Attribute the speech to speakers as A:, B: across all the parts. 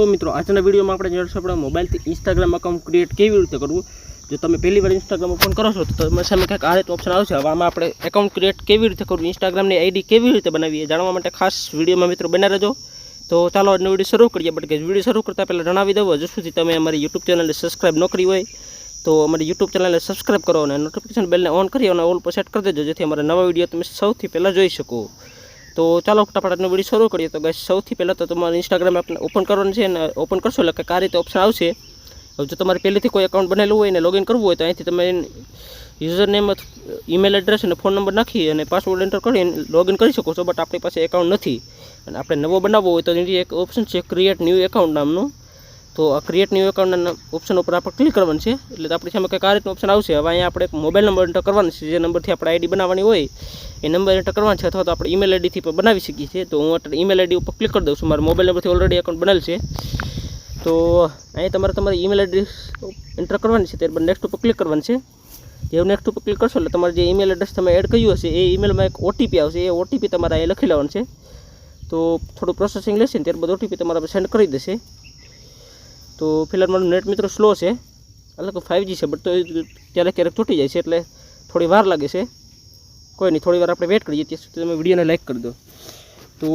A: તો મિત્રો, આજના વિડીયોમાં આપણે જોઈશું આપણે મોબાઈલથી ઇન્સ્ટાગ્રામ અકાઉન્ટ ક્રિએટ કેવી રીતે કરવું. જો તમે પહેલી વાર ઇન્સ્ટાગ્રામ ઓપન કરો છો, તો તમે સામે કંઈક આ રીતે ઓપ્શન આવશે. હવે આમાં આપણે એકાઉન્ટ ક્રિએટ કેવી રીતે કરવું ઇન્સ્ટાગ્રામની આઈડી કેવી રીતે બનાવીએ, જાણવા માટે ખાસ વિડીયોમાં મિત્રો બના રહેજો. તો ચાલો આજનો વીડિયો શરૂ કરીએ, બટ કે વીડિયો શરૂ કરતાં પહેલાં જણાવી દઉં હજુ સુધી તમે અમારી યુટ્યુબ ચેનલને સબસ્ક્રાઈબ ન કરી હોય, તો અમારી યુટ્યુબ ચેનલને સબસ્ક્રાઇબ કરો અને નોટિફિકેશન બેલને ઓન કરી અને ઓલ પર સેટ કરી દેજો, જેથી અમારા નવા વીડિયો તમે સૌથી પહેલાં જોઈ શકો. તો ચાલો ફટાફટ આજનો વીડિયો શરૂ કરીએ. તો ગાઈસ સૌથી પહેલાં તો તમારે ઇન્સ્ટાગ્રામ એપને ઓપન કરવાનું છે અને ઓપન કરશો એટલે કે આ રીતે ઓપ્શન આવશે. હવે જો તમારે પહેલેથી કોઈ એકાઉન્ટ બનેલું હોય ને લોગિન કરવું હોય તો અહીંથી તમે યુઝર નેમ ઈમેલ એડ્રેસ અને ફોન નંબર નાખી અને પાસવર્ડ એન્ટર કરી લોગિન કરી શકો છો. બટ આપણી પાસે એકાઉન્ટ નથી. અને આપણે નવો બનાવવો હોય તો એની એક ઓપ્શન છે ક્રિએટ ન્યૂ એકાઉન્ટ નામનું. તો આ ક્રિએટ ન્યૂ એકાઉન્ટના ઓપ્શન ઉપર આપણે ક્લિક કરવાનું છે. એટલે આપણી સામે કંઈક આ રીતનું ઓપ્શન આવશે. હવે અહીંયા આપણે એક મોબાઈલ નંબર એન્ટર કરવાનો છે. જે નંબરથી આપણે આઈડી બનાવવાની હોય, એ નંબર એન્ટર કરવાનો છે અથવા તો આપણે ઈમેલ આઈડીથી પણ બનાવી શકીએ છીએ. તો હું અત્યારે ઈમેલ આઈડી ઉપર ક્લિક કરી દઉં છું. મારા મોબાઈલ નંબરથી ઓલરેડી એકાઉન્ટ બનાવેલ છે. તો અહીં તમારે તમારી ઈમેલ એડ્રેસ એન્ટર કરવાની છે. ત્યારબાદ નેક્સ્ટ ઉપર ક્લિક કરવાની છે. જેવું નેક્સ્ટ ઉપર ક્લિક કરશો એટલે તમારે જે ઈમેલ એડ્રેસ તમે એડ કર્યું હશે, એ ઈમેલમાં એક ઓટીપી આવશે. એ ઓટીપી તમારે અહીં લખી લેવાનું છે. તો થોડું પ્રોસેસિંગ લેશે ને ત્યારબાદ ઓટીપી તમારા સેન્ડ કરી દેશે. તો ફિલહાલ મારું નેટ મિત્રો સ્લો છે. એટલે કે ફાઇવજી છે બટ તો ક્યારેક ક્યારેક તૂટી જાય છે, એટલે થોડી વાર લાગે છે. કોઈ નહીં, થોડી વાર આપણે વેટ કરીએ, ત્યાં સુધી તમે વિડીયોને લાઇક કરી દો. તો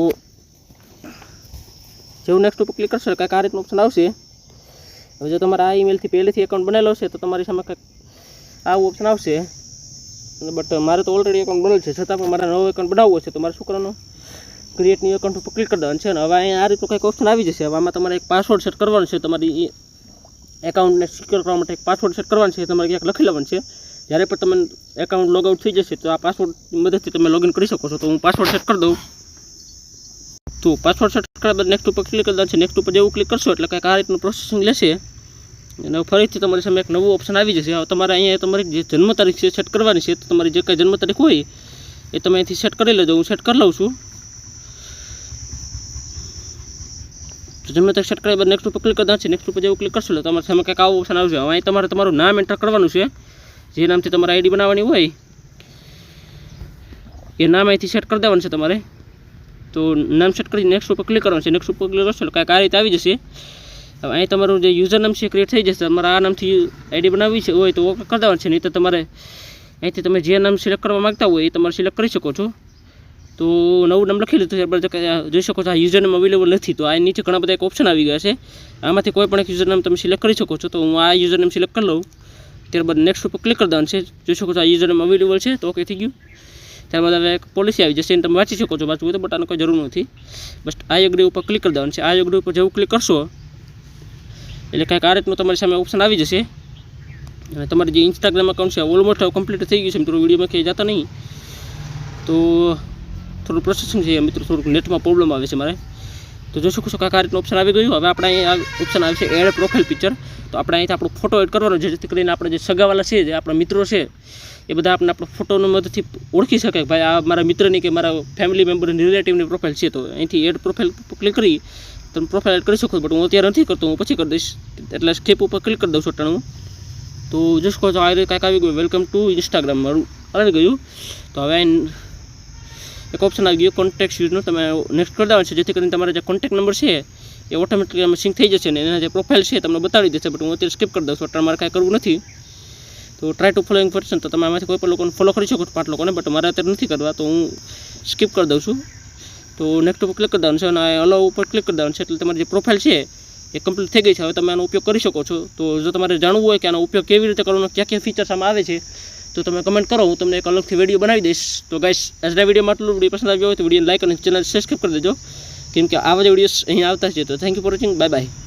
A: જેવું નેક્સ્ટ ઉપર ક્લિક કરશો કાંઈક આ રીતનું ઓપ્શન આવશે. હવે જો તમારા આ ઈમેલથી પહેલેથી એકાઉન્ટ બનેલો છે, તો તમારી સામે કંઈક આવું ઓપ્શન આવશે. બટ મારે તો ઓલરેડી એકાઉન્ટ બનેલું છે, છતાં પણ મારે નવો એકાઉન્ટ બનાવવો છે, તો મારે શું કરવાનું? ક્રિએટ ન્યુ એકાઉન્ટ ઉપર ક્લિક કરી દેવાનું છે. અને હવે અહીંયા આ રીતનું કંઈક ઓપ્શન આવી જશે. હવે આમાં તમારે એક પાસવર્ડ સેટ કરવાનો છે. તમારી એકાઉન્ટને સિક્યોર કરવા માટે એક પાસવર્ડ સેટ કરવાનો છે. તમારે ક્યાંક લખી લેવાનું છે. જ્યારે પણ તમે એકાઉન્ટ લોગઆઉટ થઈ જશે, તો આ પાસવર્ડની મદદથી તમે લોગિન કરી શકો છો. તો હું પાસવર્ડ સેટ કરી દઉં. તો પાસવર્ડ સેટ કર્યા બાદ નેક્સ્ટ ઉપર ક્લિક કરી છે. નેક્સ્ટ ઉપર જેવું ક્લિક કરશો એટલે કંઈક આ રીતનું પ્રોસેસિંગ લેશે. અને ફરીથી તમારી સામે એક નવું ઓપ્શન આવી જશે. હવે તમારે અહીંયા તમારી જે જન્મ તારીખ છે સેટ કરવાની છે. તો તમારી જે કંઈ જન્મ તારીખ હોય, એ તમે અહીંથી સેટ કરી લેજો. હું સેટ કરી લઉં છું. તો તમે કર્યા બાદ નેક્સ્ટ ઉપર ક્લિક કરી છે નેક્સ્ટ ઉપર જેવું ક્લિક કરશો એટલે તમારે સામે કંઈક આવું ઓપ્શન આવશે. હવે તમારે તમારું નામ એન્ટર કરવાનું છે. જે નામથી તમારે આઈડી બનાવવાની હોય, એ નામ અહીંથી સેટ કરી દેવાનું છે તમારે. તો નામ સેટ કરી નેક્સ્ટ ઉપર ક્લિક કરવાનું છે. નેક્સ્ટ ઉપર ક્લિક કરશો એટલે કાંઈક આ રીતે આવી જશે. હવે અહીં તમારું જે યુઝર નામ છે ક્રિએટ થઈ જશે. તમારે આ નામથી આઈડી બનાવવી છે હોય તો ઓકે કરી દેવાનું છે. નહીં તો તમારે અહીંથી તમે જે નામ સિલેક્ટ કરવા માગતા હોય એ તમારે સિલેક્ટ કરી શકો છો. તો નવું નામ લખી લીધું છે આપણે જોઈ શકો છો આ યુઝર નામ અવેલેબલ નથી, તો આ નીચે ઘણા બધા એક ઓપ્શન આવી ગયા છે. આમાંથી કોઈ પણ એક યુઝર નામ તમે સિલેક્ટ કરી શકો છો, તો હું આ યુઝર નામ સિલેક્ટ કરી લઉં. ત્યારબાદ નેક્સ્ટ ઉપર ક્લિક કરી દેવાનું છે. જોઈ શકો છો આ યુઝર નામ અવેલેબલ છે, તો ઓકે થઈ ગયું. ત્યારબાદ હવે એક પોલિસી આવી જશે, એને તમે વાંચી શકો છો, વાંચવું તો બટ આનો કોઈ જરૂર નથી. બસ આ અગ્રી ઉપર ક્લિક કરી દેવાનું છે. આ અગ્રી ઉપર જેવું ક્લિક કરશો, એટલે કાંઈક આ રીતનું તમારી સામે ઓપ્શન આવી જશે. અને તમારી જે ઇન્સ્ટાગ્રામ એકાઉન્ટ છે ઓલમોસ્ટ કમ્પ્લીટ થઈ ગયું છે, મિત્રો. વિડીયોમાં ક્યાંય જતા નહીં. તો થોડું પ્રોસેસિંગ છે મિત્રો થોડુંક નેટમાં પ્રોબ્લેમ આવે છે મારે. તો જોઈ શકો છો આ રીતનું ઓપ્શન આવી ગયું. હવે આપણે અહીંયા ઓપ્શન આવે છે એડ પ્રોફાઇલ પિક્ચર તો આપણે અહીંથી આપણો ફોટો એડ કરવાનો જેથી કરીને આપણે જે સગાવાલા છે, જે આપણા મિત્રો છે, એ બધા આપણે આપણો ફોટોની મદદથી ઓળખી શકે કે ભાઈ આ મારા મિત્રની કે મારા ફેમિલી મેમ્બરની રિલેટિવની પ્રોફાઇલ છે. તો અહીંથી એડ પ્રોફાઇલ ક્લિક કરી, તમે પ્રોફાઇલ એડ કરી શકો બટ હું અત્યારે નથી કરતો, હું પછી કરી દઈશ. એટલે સ્કેપ ઉપર ક્લિક કરી દઉં છું અટાણું. તો જોઈ શકો છો આ રીતે કાંઈક આવી ગયું. વેલકમ ટુ ઇન્સ્ટાગ્રામ મારું આવી ગયું. તો હવે એક ઓપ્શન આવી ગયું કોન્ટેક્ટ યુઝનું તમે નેક્સ્ટ કરી દેવાનું છે, જેથી કરીને તમારા જે કોન્ટેક્ટ નંબર છે, એ ઓટોમેટિકલી અમે સિંક થઈ જશે ને એના જે પ્રોફાઇલ છે તમને બતાવી દેશે. બટ હું અત્યારે સ્કીપ કરી દઉં છું, અત્યારે મારે કાંઈ કરવું નથી. તો ટ્રાય ટુ ફોલોઈંગ પર્સન તો તમે આમાંથી કોઈ પણ લોકોને ફોલો કરી શકો છો, પાંચ લોકોને બટ મારે અત્યારે નથી કરવા, તો હું સ્કીપ કરી દઉં છું. તો નેક્સ્ટ ઉપર ક્લિક કરી દેવાનું છે અને અલાવ ઉપર ક્લિક કરી દેવાનું છે, એટલે તમારી જે પ્રોફાઇલ છે, એ કમ્પ્લીટ થઈ ગઈ છે. હવે તમે આનો ઉપયોગ કરી શકો છો. તો જો તમારે જાણવું હોય કે આનો ઉપયોગ કેવી રીતે કરવાનો ક્યાં ક્યાં ફીચર્સ આમાં આવે છે તો તમે કમેન્ટ કરો, હું તમને એક અલગથી વીડિયો બનાવી દઈશ. તો ગાઈશ આજના વિડીયોમાં આટલું વીડિયો પસંદ આવ્યો હોય તો વિડીયોને લાઈક અને ચેનલ સબસ્ક્રાઈબ કરી દેજો. કેમ કે આવા જ વિડીયોઝ અહીંયા આવતા છે. તો thank you for watching bye bye